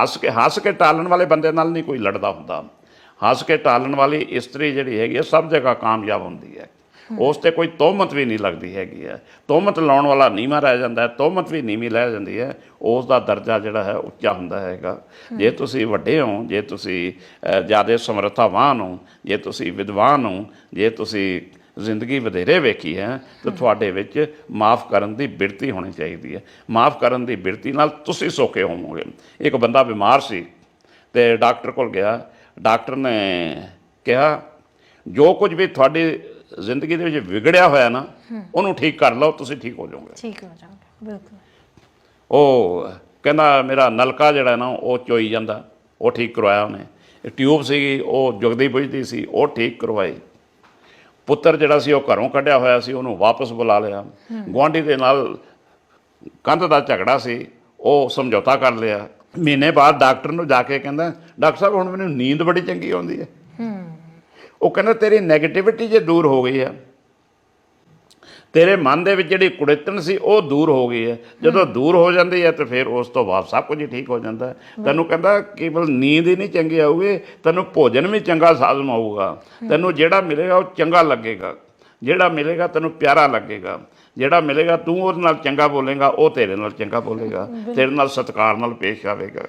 ਹੱਸ ਕੇ ਹੱਸ ਕੇ ਟਾਲਣ ਵਾਲੇ ਬੰਦੇ ਨਾਲ ਨਹੀਂ ਕੋਈ ਲੜਦਾ ਹੁੰਦਾ। ਹੱਸ ਕੇ ਟਾਲਣ ਵਾਲੀ ਇਸਤਰੀ ਜਿਹੜੀ ਹੈਗੀ ਹੈ ਸਭ ਜਗ੍ਹਾ ਕਾਮਯਾਬ ਹੁੰਦੀ ਹੈ। ਉਸ ਤੇ ਕੋਈ ਤੋਹਮਤ ਵੀ ਨਹੀਂ ਲੱਗਦੀ ਹੈਗੀ ਹੈ। ਤੋਹਮਤ ਲਾਉਣ ਵਾਲਾ ਨੀਵਾਂ ਰਹਿ ਜਾਂਦਾ ਹੈ ਤੋਹਮਤ ਵੀ ਨੀਵੀਂ ਰਹਿ ਜਾਂਦੀ ਹੈ। ਉਸ ਦਾ ਦਰਜਾ ਜਿਹੜਾ ਹੈ, ਉੱਚਾ ਹੁੰਦਾ ਹੈਗਾ। ਜੇ ਤੁਸੀਂ ਵੱਡੇ ਹੋ, ਜੇ ਤੁਸੀਂ ਜ਼ਿਆਦਾ ਸਮਰੱਥਾਵਾਨ ਹੋ, ਜੇ ਤੁਸੀਂ ਵਿਦਵਾਨ ਹੋ, ਜੇ ਤੁਸੀਂ ਜ਼ਿੰਦਗੀ ਵਧੇਰੇ ਵੇਖੀ ਹੈ ਤਾਂ ਤੁਹਾਡੇ ਵਿੱਚ ਮਾਫ ਕਰਨ ਦੀ ਬਿਰਤੀ ਹੋਣੀ ਚਾਹੀਦੀ ਹੈ। ਮਾਫ ਕਰਨ ਦੀ ਬਿਰਤੀ ਨਾਲ ਤੁਸੀਂ ਸੌਖੇ ਹੋਵੋਗੇ। ਇੱਕ ਬੰਦਾ ਬਿਮਾਰ ਸੀ ਤੇ ਡਾਕਟਰ ਕੋਲ ਗਿਆ। ਡਾਕਟਰ ਨੇ ਕਿਹਾ ਜੋ ਕੁਝ ਵੀ ਤੁਹਾਡੀ ਜ਼ਿੰਦਗੀ ਦੇ ਵਿੱਚ ਵਿਗੜਿਆ ਹੋਇਆ ਨਾ ਉਹਨੂੰ ਠੀਕ ਕਰ ਲਓ ਤੁਸੀਂ ਠੀਕ ਹੋ ਜਾਓਗੇ। ਠੀਕ ਹੋ ਜਾਓਗੇ ਬਿਲਕੁਲ। ਉਹ ਕਹਿੰਦਾ ਮੇਰਾ ਨਲਕਾ ਜਿਹੜਾ ਨਾ ਉਹ ਚੋਈ ਜਾਂਦਾ। ਉਹ ਠੀਕ ਕਰਵਾਇਆ ਉਹਨੇ। ਟਿਊਬ ਸੀਗੀ ਉਹ ਜੁਗਦੀ ਬੁਝਦੀ ਸੀ ਉਹ ਠੀਕ ਕਰਵਾਈ। ਪੁੱਤਰ ਜਿਹੜਾ ਸੀ ਉਹ ਘਰੋਂ ਕੱਢਿਆ ਹੋਇਆ ਸੀ ਉਹਨੂੰ ਵਾਪਸ ਬੁਲਾ ਲਿਆ। ਗੁਆਂਢੀ ਦੇ ਨਾਲ ਕੰਧ ਦਾ ਝਗੜਾ ਸੀ ਉਹ ਸਮਝੌਤਾ ਕਰ ਲਿਆ। ਮਹੀਨੇ ਬਾਅਦ ਡਾਕਟਰ ਨੂੰ ਜਾ ਕੇ ਕਹਿੰਦਾ ਡਾਕਟਰ ਸਾਹਿਬ ਹੁਣ ਮੈਨੂੰ ਨੀਂਦ ਬੜੀ ਚੰਗੀ ਆਉਂਦੀ ਹੈ। ਉਹ ਕਹਿੰਦਾ ਤੇਰੀ 네ਗੇਟਿਵਿਟੀ ਜੇ ਦੂਰ ਹੋ ਗਈ ਹੈ ਤੇਰੇ ਮਨ ਦੇ ਵਿੱਚ ਜਿਹੜੀ ਕੁੜਿੱਤਣ ਸੀ ਉਹ ਦੂਰ ਹੋ ਗਈ ਹੈ। ਜਦੋਂ ਦੂਰ ਹੋ ਜਾਂਦੀ ਹੈ ਤੇ ਫਿਰ ਉਸ ਤੋਂ ਬਾਅਦ ਸਭ ਕੁਝ ਠੀਕ ਹੋ ਜਾਂਦਾ ਤੈਨੂੰ ਕਹਿੰਦਾ ਕੇਵਲ ਨੀਂਦ ਹੀ ਨਹੀਂ ਚੰਗੀ ਆਊਗੀ ਤੈਨੂੰ ਭੋਜਨ ਵੀ ਚੰਗਾ ਸਾਜ਼ਮ ਆਊਗਾ ਤੈਨੂੰ ਜਿਹੜਾ ਮਿਲੇਗਾ ਉਹ ਚੰਗਾ ਲੱਗੇਗਾ। ਜਿਹੜਾ ਮਿਲੇਗਾ ਤੈਨੂੰ ਪਿਆਰਾ ਲੱਗੇਗਾ। ਜਿਹੜਾ ਮਿਲੇਗਾ ਤੂੰ ਉਹਦੇ ਨਾਲ ਚੰਗਾ ਬੋਲੇਗਾ ਉਹ ਤੇਰੇ ਨਾਲ ਚੰਗਾ ਬੋਲੇਗਾ। ਤੇਰੇ ਨਾਲ ਸਤਿਕਾਰ ਨਾਲ ਪੇਸ਼ ਆਵੇਗਾ।